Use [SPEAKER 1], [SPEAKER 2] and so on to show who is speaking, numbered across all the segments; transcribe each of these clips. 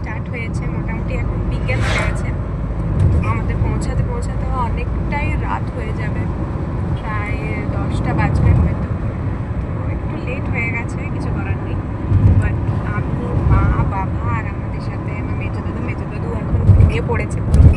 [SPEAKER 1] Start হয়েছে মোটামুটি এখন বিকেল হয়ে গেছে। তো আমাদের পৌঁছাতে পৌঁছাতে অনেকটাই রাত হয়ে যাবে। প্রায় দশটা বাজবে হয়তো। তো একটু লেট হয়ে গেছে, কিছু করার নেই। বাট আমি, মা, বাবা আর আমাদের সাথে, আমার মেজো দাদু মেজো দাদু এখন ঘুমিয়ে পড়েছে পুরো।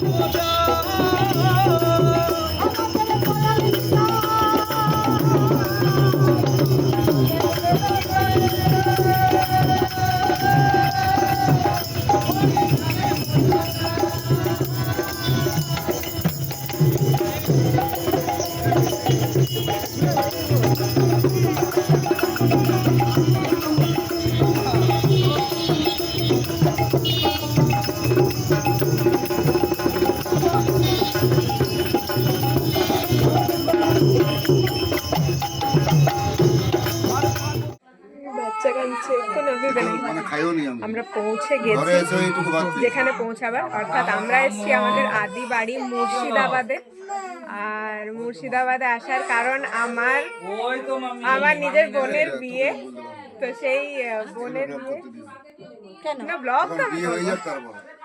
[SPEAKER 1] ਸਦਾ কোনো মানে
[SPEAKER 2] খাইও নি আমি। আমরা
[SPEAKER 1] পৌঁছে গেছি।
[SPEAKER 2] যেখানে
[SPEAKER 1] পৌঁছাবার অর্থাৎ আমরা এসেছি আমাদের আদি বাড়ি মুর্শিদাবাদে। আর মুর্শিদাবাদে আসার কারণ আমার আমার নিজের বোনের বিয়ে। তো সেই বোনের বিয়ে।
[SPEAKER 3] কেন?
[SPEAKER 1] না ব্লগ হয়ে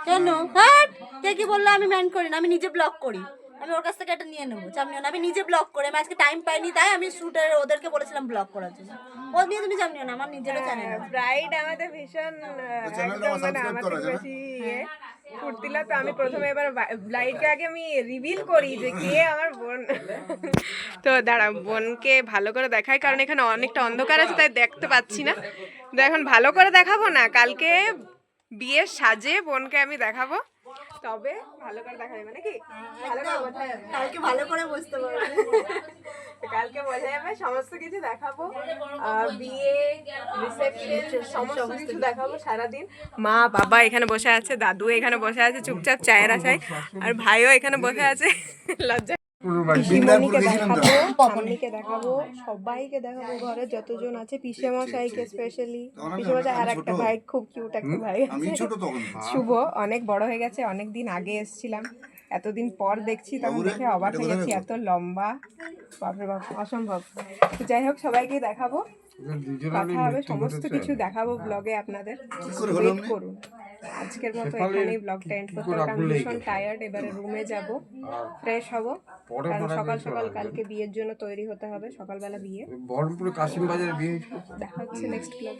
[SPEAKER 2] কেন?
[SPEAKER 3] হ্যাঁ কে কি বলল আমি ম্যান করি না আমি নিজে ব্লগ করি। আমি ওর কাছ থেকে একটা নিয়ে নেব। চাপ নিও না আমি নিজে ব্লগ করে আমি আজকে টাইম পাইনি তাই আমি শুটের ওদেরকে বলেছিলাম ব্লগ করার জন্য।
[SPEAKER 2] ও
[SPEAKER 3] নিয়ে তুমি চাপ নিও না আমার নিজেরও চ্যানেল
[SPEAKER 1] ব্রাইড আমাদের ভীষণ মানে না? বেশি ইয়ে। ফুর্তিলা তো আমি প্রথমে এবার ব্লাইটকে আগে আমি রিভিল করি যে কে আমার বোন। তো দাঁড়া বোনকে ভালো করে দেখাই কারণ এখানে অনেকটা অন্ধকার আছে তাই দেখতে পাচ্ছি না। তো এখন ভালো করে দেখাবো না? কালকে বিয়ের সাজে বোনকে আমি দেখাবো। তবে ভালো করে দেখা যাবে নাকি?
[SPEAKER 3] ভালো করে
[SPEAKER 1] বোঝা যাবে। কালকে
[SPEAKER 3] ভালো করে বুঝতে পারবে।
[SPEAKER 1] কালকে বোঝা যাবে সমস্ত কিছু দেখাবো। বিয়ে রিসেপশন সমস্ত কিছু। দেখাবো সারাদিন। মা বাবা এখানে বসে আছে দাদু এখানে বসে আছে চুপচাপ চায়ের আশায় আর ভাইও এখানে বসে আছে। লজ্জা দেখাবো সবাইকে দেখাবো ঘরে যতজন আছে পিসে মশাইকে স্পেশালি
[SPEAKER 2] পিসে মশাই আর একটা ভাই
[SPEAKER 1] খুব কিউট একটা ভাই। আছে শুভ অনেক বড় হয়ে গেছে অনেক দিন আগে এসেছিলাম। এতদিন পর দেখছি তখন দেখে অবাক হয়ে গেছি এত লম্বা। বাপরে বাপ অসম্ভব। যাই হোক সবাইকে দেখাবো।
[SPEAKER 4] কথা হবে সমস্ত কিছু
[SPEAKER 1] দেখাবো ব্লগে আপনাদের। ওয়েট করুন। আজকের মতো এখানেই ব্লগটা এন্ড করতে আমি কারণ ভীষণ টায়ার্ড এবারে রুমে যাব। ফ্রেশ হব।
[SPEAKER 4] কারণ সকাল সকাল কালকে
[SPEAKER 1] বিয়ের জন্য তৈরি হতে হবে সকালবেলা বিয়ে।
[SPEAKER 4] বহরমপুরে কাশিম বাজারে বিয়ে
[SPEAKER 1] দেখা হচ্ছে নেক্সট ব্লগ